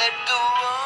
let the world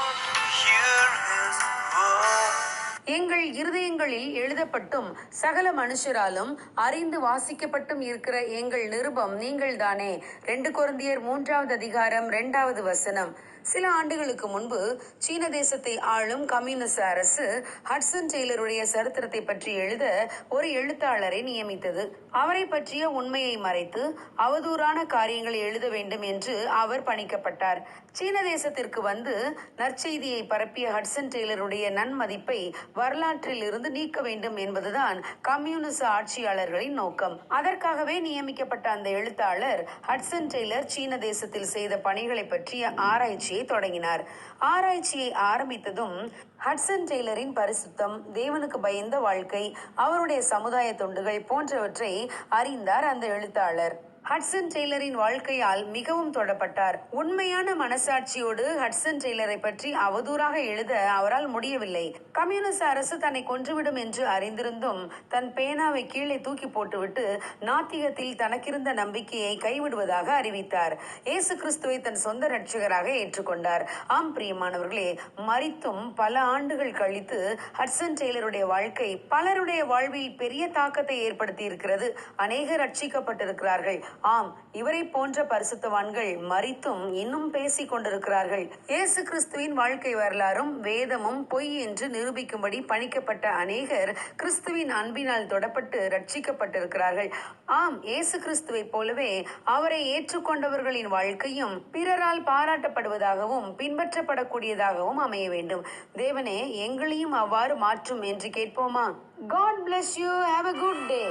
எங்கள் இருதயங்களில் எழுதப்பட்டும் சகல மனுஷராலும் அறிந்து வாசிக்கப்பட்டும் இருக்கிற எங்கள் நிருபம் நீங்கள்தானே? ரெண்டு கொரிந்தியர் மூன்றாவது அதிகாரம் இரண்டாவது வசனம். சில ஆண்டுகளுக்கு முன்பு சீன தேசத்தை ஆளும் கம்யூனிஸ்ட் அரசு ஹட்சன் டெய்லருடைய சரித்திரத்தை பற்றி எழுத ஒரு எழுத்தாளரை நியமித்தது. அவரை பற்றிய உண்மையை மறைத்து அவதூறான காரியங்களை எழுத வேண்டும் என்று அவர் பணிக்கப்பட்டார். சீன தேசத்திற்கு வந்து நற்செய்தியை பரப்பிய ஹட்சன் டெய்லருடைய நன்மதிப்பை வரலாற்றில் இருந்து நீக்க வேண்டும் என்பதுதான் கம்யூனிஸ்ட் ஆட்சியாளர்களின் நோக்கம். அதற்காகவே நியமிக்கப்பட்ட அந்த எழுத்தாளர் ஹட்சன் டெய்லர் சீன தேசத்தில் செய்த பணிகளை பற்றிய ஆராய்ச்சியை தொடங்கினார். ஆராய்ச்சியை ஆரம்பித்ததும் ஹட்சன் டெய்லரின் பரிசுத்தம் தேவனுக்கு பயந்த வாழ்க்கை அவருடைய சமுதாய தொண்டுகள் போன்றவற்றை அறிந்தார் அந்த எழுத்தாளர். ஹட்சன் டெய்லரின் வாழ்க்கையால் மிகவும் தொடப்பட்டார். உண்மையான மனசாட்சியோடு ஹட்சன் டெய்லரை பற்றி அவதூறாக எழுத அவரால் முடியவில்லை. கம்யூனிஸ்ட் அரசு தன்னை கொன்றுவிடும் என்று அறிந்திருந்தும் தன் பேனாவை கீழே தூக்கி போட்டுவிட்டு நாத்திகத்தில் தனக்கிருந்த நம்பிக்கையை கைவிடுவதாக அறிவித்தார். இயேசு கிறிஸ்துவை தன் சொந்த ரட்சகராக ஏற்றுக்கொண்டார். ஆம் பிரியமானவர்களே மறித்தும் பல ஆண்டுகள் கழித்து ஹட்சன் டெய்லருடைய வாழ்க்கை பலருடைய வாழ்வில் பெரிய தாக்கத்தை ஏற்படுத்தி இருக்கிறது அநேகர் ரட்சிக்கப்பட்டிருக்கிறார்கள். ஆம் இவரை போன்ற பரிசுத்தவான்கள் மறித்தும் இன்னும் பேசிக் கொண்டிருக்கிறார்கள். இயேசு கிறிஸ்துவின் வாழ்க்கை வரலாறும் வேதமும் பொய் என்று நிரூபிக்கும்படி பணிக்கப்பட்ட அநேகர் கிறிஸ்துவின் அன்பினால் தொடப்பட்டு ரட்சிக்கப்பட்டிருக்கிறார்கள் ஆம் இயேசு கிறிஸ்துவைப் போலவே அவரை ஏற்றுக்கொண்டவர்களின் வாழ்க்கையும் பிறரால் பாராட்டப்படுவதாகவும் பின்பற்றப்படக்கூடியதாகவும் அமைய வேண்டும். தேவனே எங்களையும் அவ்வாறு மாற்றும் என்று கேட்போமா? God bless you have a good day